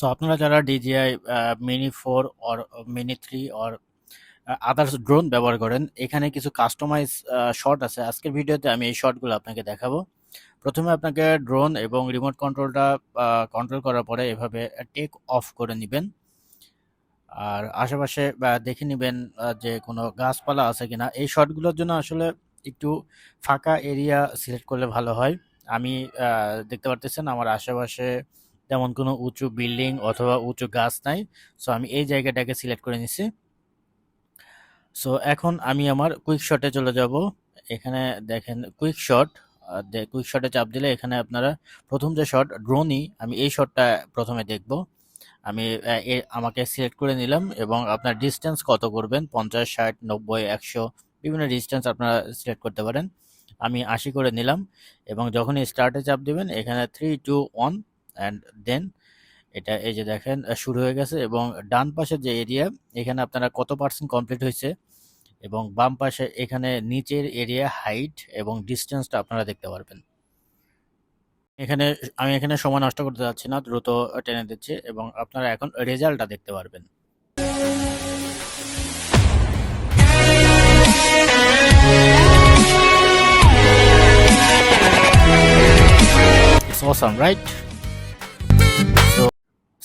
So আপনারা যারা DJI mini four or mini three or others drone ব্যবহার করেন, এখানে কিছু কাস্টমাইজ শট আছে। আজকের ভিডিওতে আমি এই শটগুলো আপনাকে দেখাবো। প্রথমে আপনাকে ড্রোন এবং রিমোট কন্ট্রোলটা কন্ট্রোল করার পরে এভাবে টেক অফ করে নেবেন। আর আশেপাশে দেখে নেবেন যে কোনো গাছপালা আছে কিনা। এই শটগুলোর জন্য আসলে একটু ফাঁকা এরিয়া সিলেক্ট করলে ভালো হয়। আমি দেখতে পারতেছেন আমার আশেপাশে তেমন কোনো উঁচু বিল্ডিং অথবা উঁচু গাছ নাই। সো আমি এই জায়গাটাকে সিলেক্ট করে নিছি। সো এখন আমি আমার কুইক শটে চলে যাব। এখানে দেখেন কুইক শট কুইক শটে চাপ দিলে এখানে আপনারা প্রথম যে শট ড্রোনই আমি এই শটটা প্রথমে দেখব। আমি আমাকে সিলেক্ট করে নিলাম এবং আপনার ডিস্টেন্স কত করবেন? পঞ্চাশ, ষাট, নব্বই, একশো, বিভিন্ন ডিস্টেন্স আপনারা সিলেক্ট করতে পারেন। আমি আশি করে নিলাম এবং যখনই স্টার্টে চাপ দেবেন, এখানে three two one and then এটা এই যে দেখেন শুরু হয়ে গেছে এবং ডান পাশের যে এরিয়া এখানে আপনারা কত পার্সেন্ট কমপ্লিট হয়েছে এবং বাম পাশে এখানে নিচের এরিয়া হাইট এবং ডিস্টেন্সটা আপনারা দেখতে পারবেন। এখানে, আমি এখানে সময় নষ্ট করতে যাচ্ছি না, দ্রুত টেনে দিচ্ছি এবং আপনারা এখন রেজাল্টটা দেখতে পারবেন। রাইট তো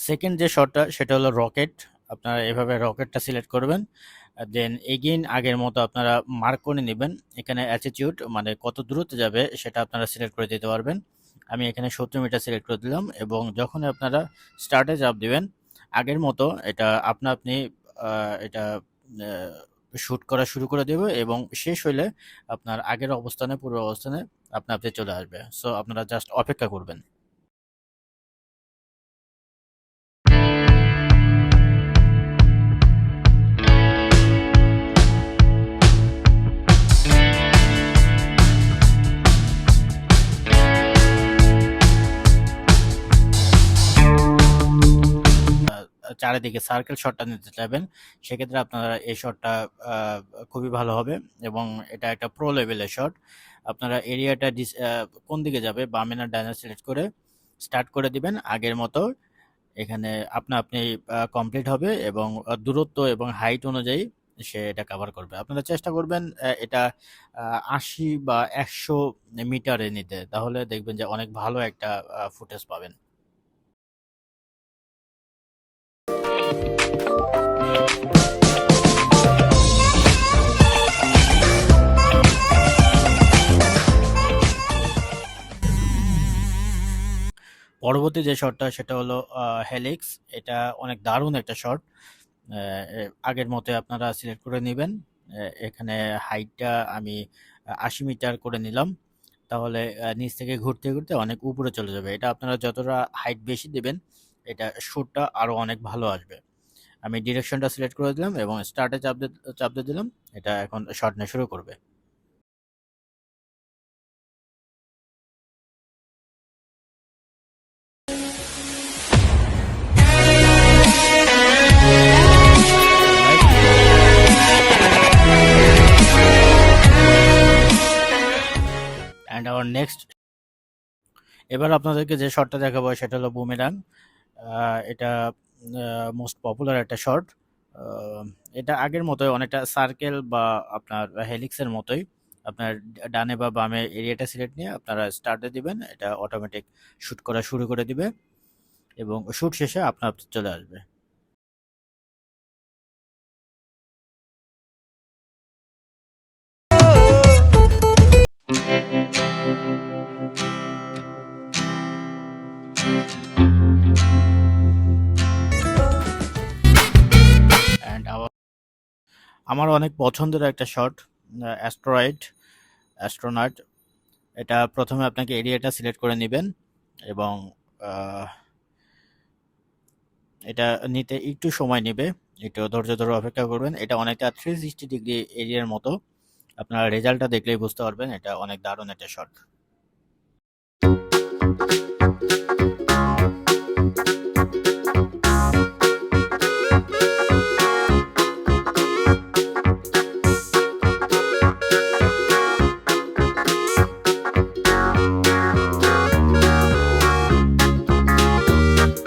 সেকেন্ড যে শটটা সেটা হলো রকেট আপনারা এভাবে রকেটটা সিলেক্ট করবেন দেন এগেইন আগের মতো আপনারা মার্ক করে নেবেন। এখানে অ্যাটিটিউড মানে কত দ্রুত যাবে, সেটা আপনারা সিলেক্ট করে দিতে পারবেন। আমি এখানে সত্তর মিটার সিলেক্ট করে দিলাম, এবং যখন আপনারা স্টার্টে চাপ দিবেন, আগের মতো এটা আপনা আপনি এটা শ্যুট করা শুরু করে দেবে, এবং শেষ হইলে আপনার আগের অবস্থানে পূর্ব অবস্থানে আপনা আপনি চলে আসবে। সো আপনারা জাস্ট অপেক্ষা করবেন। চারিদিকে সার্কেল শটটা নিতে চাইবেন, সেক্ষেত্রে আপনারা এই শটটা খুবই ভালো হবে এবং এটা একটা প্রো লেভেলের শট আপনারা এরিয়াটা কোন দিকে যাবে, বামে না ডাইনে সিলেক্ট করে স্টার্ট করে দিবেন। আগের মতো এখানে আপনা আপনি কমপ্লিট হবে এবং দূরত্ব এবং হাইট অনুযায়ী সে এটা কভার করবে। আপনারা চেষ্টা করবেন এটা আশি বা একশো মিটারে নিতে। তাহলে দেখবেন যে অনেক ভালো একটা ফুটেজ পাবেন। পরবর্তী যে শটটা সেটা হলো হেলিক্স এটা অনেক দারুণ একটা শট আগের মতো আপনারা সিলেক্ট করে নেবেন। এখানে হাইটটা আমি আশি মিটার করে নিলাম। তাহলে নিচ থেকে ঘুরতে ঘুরতে অনেক উপরে চলে যাবে। এটা আপনারা যতটা হাইট বেশি দেবেন, এটা শ্যুটটা আরও অনেক ভালো আসবে। আমি ডিরেকশনটা সিলেক্ট করে দিলাম এবং স্টার্টে চাপ চাপ দিয়ে দিলাম। এটা এখন শট নেওয়া শুরু করবে। আওয়ার নেক্সট এবার আপনাদেরকে যে শটটা দেখাবো সেটা হলো বুমেরাং এটা মোস্ট পপুলার একটা শট এটা আগের মতোই অনেকটা সার্কেল বা আপনার হেলিক্সের মতোই। আপনার ডানে বা বামে এরিয়াটা সিলেক্ট নিয়ে আপনারা স্টার্টে দিবেন। এটা অটোমেটিক শুট করা শুরু করে দিবে এবং শুট শেষে আপনার চলে আসবে। অ্যান্ড আমার অনেক পছন্দের একটা শট অ্যাস্ট্রয়েড অ্যাস্ট্রোনাট এটা প্রথমে আপনাকে এরিয়াটা সিলেক্ট করে নেবেন এবং এটা নিতে একটু সময় নেবে। একটু ধৈর্য ধরে অপেক্ষা করবেন। এটা অনেকটা থ্রি সিক্সটি ডিগ্রি এরিয়ার মতো। আপনারা রেজাল্টটা দেখলেই বুঝতে পারবেন এটা অনেক দারুণ একটা শট